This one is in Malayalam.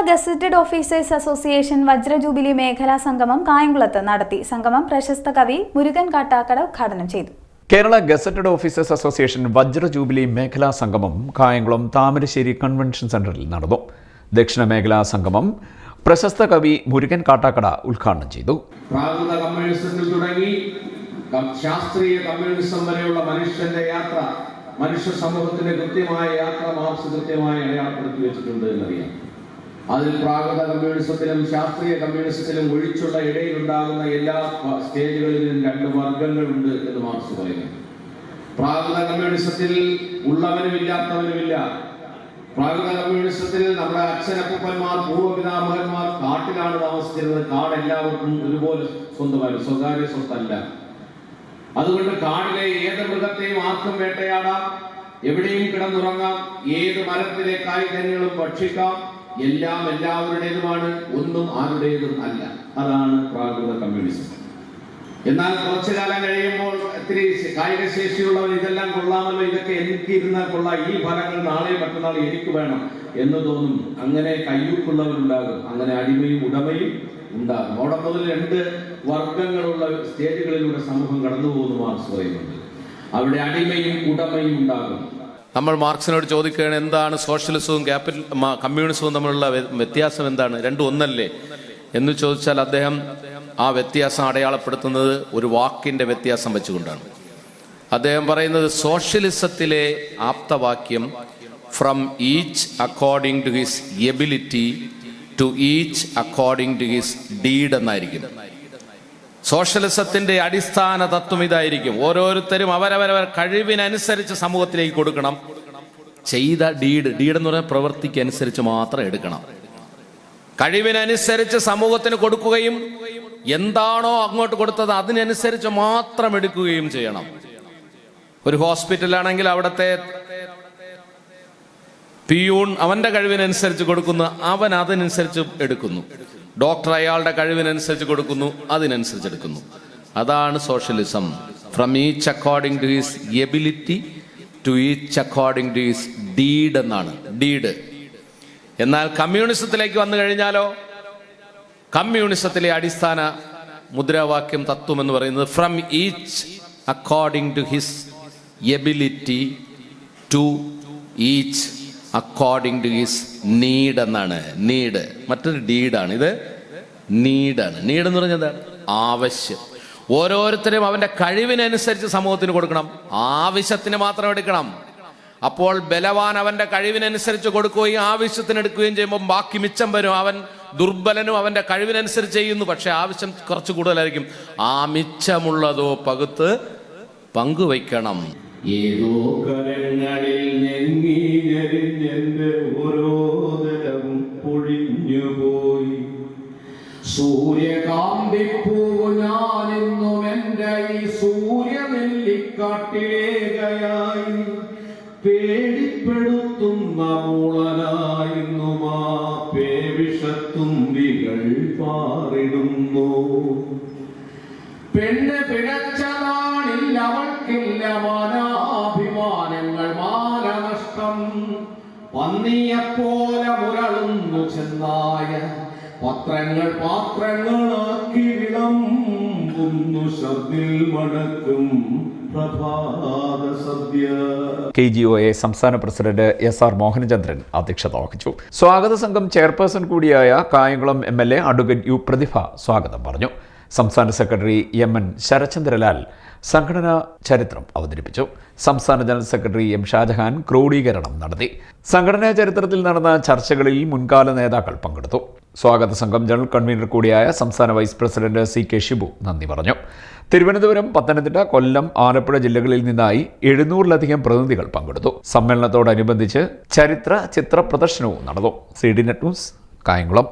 ഗസറ്റഡ് ഓഫീസേഴ്സ് അസോസിയേഷൻ വജ്ര ജൂബിലി മേഖലാ സംഗമം കായംകുളത്ത് നടത്തി. സംഗമം പ്രശസ്ത കവി മുരുകൻ കാട്ടാക്കട ഉദ്ഘാടനം ചെയ്തു. കേരള ഗസറ്റഡ് ഓഫീസേഴ്സ് അസോസിയേഷൻ വജ്ര ജൂബിലി മേഖലാ സംഗമം കായംകുളം താമരശ്ശേരി കൺവെൻഷൻ സെന്ററിൽ നടന്നു. ദക്ഷിണ മേഖലാ സംഗമം പ്രശസ്ത കവി മുരുകൻ കാട്ടാക്കട ഉദ്ഘാടനം ചെയ്തു. തുടങ്ങി. കം- ശാസ്ത്രീയ കമ്മ്യൂണിസം വരെയുള്ള മനുഷ്യന്റെ യാത്ര മനുഷ്യ സമൂഹത്തിന്റെ കൃത്യമായ യാത്ര മാർക്സ് കൃത്യമായി അടയാളപ്പെടുത്തി വെച്ചിട്ടുണ്ട് എന്നറിയാം. അതിൽ പ്രാകൃത കമ്മ്യൂണിസത്തിലും ശാസ്ത്രീയ കമ്മ്യൂണിസത്തിലും ഒഴിച്ചുള്ള ഇടയിലുണ്ടാകുന്ന എല്ലാ സ്റ്റേജുകളിലും രണ്ട് വർഗങ്ങളുണ്ട് എന്ന് മാർക്സ് പറയുന്നു. പ്രാകൃത കമ്മ്യൂണിസത്തിൽ ഉള്ളവനും ഇല്ലാത്തവനുമില്ല പ്രാകൃത കമ്മ്യൂണിസത്തിൽ നമ്മുടെ അച്ഛനപ്പൂപ്പന്മാർ പൂർവപിതാമഹന്മാർ കാട്ടിലാണ് താമസിച്ചിരുന്നത്. കാട് എല്ലാവർക്കും ഒരുപോലെ സ്വന്തമായി സ്വകാര്യ സ്വത്തല്ല. അതുകൊണ്ട് കാടിലെ ഏത് മൃഗത്തെയും ആർക്കും വേട്ടയാടാം. എവിടെയും കിടന്നുറങ്ങാം. ഏത് മരത്തിലെ കായ്കനികളും ഭക്ഷിക്കാം. എല്ലാം എല്ലാവരുടേതുമാണ് ഒന്നും ആരുടേതും അല്ല. അതാണ് പ്രാകൃത കമ്മ്യൂണിസം. എന്നാൽ കുറച്ചു കാലം കഴിയുമ്പോൾ ഇത്തിരി കായിക ഇതെല്ലാം കൊള്ളാമല്ലോ ഇതൊക്കെ എനിക്ക് ഇരുന്നാൽ കൊള്ളാം ഈ ഫലങ്ങൾ നാളെ മറ്റന്നാൾ എനിക്ക് വേണം എന്ന് തോന്നും. അങ്ങനെ കയ്യൂക്കുള്ളവരുണ്ടാകും അങ്ങനെ അടിമയും ഉടമയും ഉണ്ടാകും. അവിടെ മുതൽ രണ്ട് വർഗങ്ങളുള്ള സ്റ്റേജുകളിലൂടെ സമൂഹം കടന്നു പോകുന്നു മാർക്സ് പറയുന്നുണ്ട് അവിടെ അടിമയും ഉടമയും ഉണ്ടാകും. നമ്മൾ മാർക്സിനോട് ചോദിക്കുകയാണ് എന്താണ് സോഷ്യലിസവും ക്യാപിറ്റൽ കമ്മ്യൂണിസവും തമ്മിലുള്ള വ്യത്യാസം എന്താണ്? രണ്ടും ഒന്നല്ലേ? എന്ന് ചോദിച്ചാൽ അദ്ദേഹം ആ വ്യത്യാസം അടയാളപ്പെടുത്തുന്നത് ഒരു വാക്കിന്റെ വ്യത്യാസം വെച്ചുകൊണ്ടാണ്. അദ്ദേഹം പറയുന്നത് സോഷ്യലിസത്തിലെ ആപ്തവാക്യം from each according to his ability to each according to his deed എന്നായിരിക്കും. സോഷ്യലിസത്തിന്റെ അടിസ്ഥാന തത്വം ഇതായിരിക്കും. ഓരോരുത്തരും അവരവരവർ കഴിവിനനുസരിച്ച് സമൂഹത്തിലേക്ക് കൊടുക്കണം. ചെയ്ത ഡീഡ് ഡീഡ് എന്ന് പറഞ്ഞാൽ പ്രവൃത്തിക്ക് അനുസരിച്ച് മാത്രം എടുക്കണം. കഴിവിനനുസരിച്ച് സമൂഹത്തിന് കൊടുക്കുകയും എന്താണോ അങ്ങോട്ട് കൊടുത്തത് അതിനനുസരിച്ച് മാത്രം എടുക്കുകയും ചെയ്യണം. ഒരു ഹോസ്പിറ്റലാണെങ്കിൽ അവിടുത്തെ പിയൂൺ അവന്റെ കഴിവിനനുസരിച്ച് കൊടുക്കുന്നു അവൻ അതിനനുസരിച്ച് എടുക്കുന്നു. ഡോക്ടർ അയാളുടെ കഴിവിനനുസരിച്ച് കൊടുക്കുന്നു അതിനനുസരിച്ച് എടുക്കുന്നു. അതാണ് socialism. From each according to his ability to each according to his deed എന്നാണ്. ഡീഡ് എന്നാൽ കമ്മ്യൂണിസത്തിലേക്ക് വന്നു കഴിഞ്ഞാലോ? കമ്മ്യൂണിസത്തിലെ അടിസ്ഥാന മുദ്രാവാക്യം തത്വം എന്ന് പറയുന്നത് from each according to his ability to each according to his need എന്നാണ്. നീഡ് മറ്റൊരു ഡീഡാണ് ഇത് നീഡാണ് നീഡ് എന്ന് പറഞ്ഞത് എന്താണ്? ആവശ്യം. ഓരോരുത്തരും അവന്റെ കഴിവിനനുസരിച്ച് സമൂഹത്തിന് കൊടുക്കണം. ആവശ്യത്തിന് മാത്രം എടുക്കണം. അപ്പോൾ ബലവാൻ അവന്റെ കഴിവിനനുസരിച്ച് കൊടുക്കുകയും ആവശ്യത്തിന് എടുക്കുകയും ചെയ്യുമ്പോൾ ബാക്കി മിച്ചം വരും. അവൻ ദുർബലനും അവന്റെ കഴിവിനനുസരിച്ച് ചെയ്യുന്നു. പക്ഷെ ആവശ്യം കുറച്ച് കൂടുതലായിരിക്കും. ആ മിച്ചമുള്ളതോ പകുത്ത് പങ്കുവയ്ക്കണം. ഏതോ കരങ്ങളിൽ ഞെങ്ങി ഓരോതരവും ഓരോ സൂര്യകാന്തി പൊഴിഞ്ഞുപോയി. സൂര്യകാന്തിപ്പൂവ് ഞാനിന്നും എന്റെ ഈ സൂര്യനെല്ലിക്കാട്ടിലേകയായി പേടിപ്പെടുത്തുന്ന മൂളനായിരുന്നു ആ പേവിഷത്തുമ്പികൾ പാറിടുന്നു. പെണ്ണ് പിഴച്ചതാണില്ല പന്നിയെപ്പോലെ മുരളുന്നു ചെന്നായ. പത്രങ്ങൾ പാത്രങ്ങളാക്കി വിളമ്പുന്നു ശബ്ദിൽ മടക്കും കെ ജി ഒ എ സംസ്ഥാന പ്രസിഡന്റ് എസ് ആർ മോഹനചന്ദ്രൻ അധ്യക്ഷത വഹിച്ചു. സ്വാഗത സംഘം ചെയർപേഴ്സൺ കൂടിയായ Kayamkulam M L A advocate U Prathibha സ്വാഗതം പറഞ്ഞു. സംസ്ഥാന സെക്രട്ടറി എം എൻ ശരചന്ദ്രലാൽ സംഘടനാ ചരിത്രം അവതരിപ്പിച്ചു. സംസ്ഥാന ജനറൽ സെക്രട്ടറി എം ഷാജഹാൻ ക്രോഡീകരണം നടത്തി. സംഘടനാ ചരിത്രത്തിൽ നടന്ന ചർച്ചകളിൽ മുൻകാല നേതാക്കൾ പങ്കെടുത്തു. സ്വാഗത സംഘം ജനറൽ കൺവീനർ കൂടിയായ സംസ്ഥാന vice president C K Shibu നന്ദി പറഞ്ഞു. തിരുവനന്തപുരം പത്തനംതിട്ട കൊല്ലം ആലപ്പുഴ ജില്ലകളിൽ നിന്നായി എഴുന്നൂറിലധികം പ്രതിനിധികൾ പങ്കെടുത്തു. സമ്മേളനത്തോടനുബന്ധിച്ച് ചരിത്ര ചിത്ര പ്രദർശനവും നടന്നു. C D net news Kayamkulam.